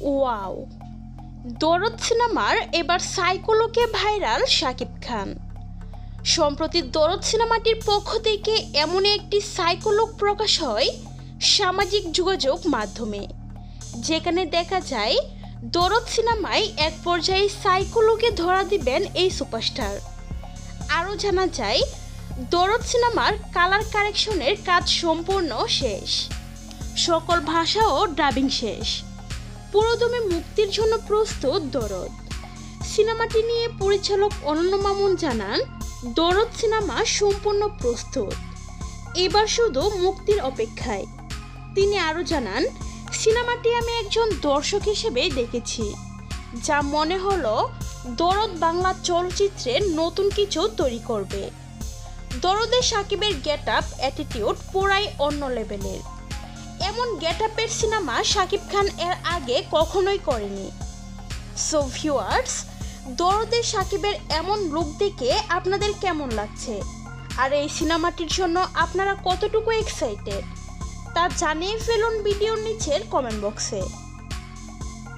Wow. দরদ সিনেমার এবার সাইকোলোকে ভাইরাল শাকিব খান। সম্প্রতি দরদ সিনেমাটির পক্ষ থেকে এমন একটি সাইকোলোক প্রকাশ হয় সামাজিক যোগাযোগ মাধ্যমে। যেখানে দেখা যায়, দরদ সিনেমায় এক পর্যায়ে সাইকোলোকে ধরা দিবেন এই সুপারস্টার। আরও জানা যায়, দরদ সিনেমার কালার কারেকশনের কাজ সম্পূর্ণ শেষ। সকল ভাষা ও ডাবিং শেষ। পুরোদমে মুক্তির জন্য প্রস্তুত দরদ। সিনেমাটি নিয়ে পরিচালক অনন্য মামুন জানান, দরদ সিনেমা সম্পূর্ণ প্রস্তুত। এবার শুধু মুক্তির অপেক্ষায়। তিনি আরও জানান, সিনেমাটি আমি একজন দর্শক হিসেবে দেখেছি, যা মনে হলো দরদ বাংলা চলচ্চিত্রে নতুন কিছু তৈরি করবে। দরদে সাকিবের গেট আপ অ্যাটিটিউড পুরাই অন্য লেভেলের। এমন গেট আপের সিনেমা শাকিব খান এর আগে কখনোই করেনি। সো ভিউয়ার্স দরদে সাকিবের এমন লুক দেখে আপনাদের কেমন লাগছে? আর এই সিনেমাটির জন্য আপনারা কতটুকু এক্সাইটেড তা জানিয়ে ফেলুন ভিডিওর নিচের কমেন্ট বক্সে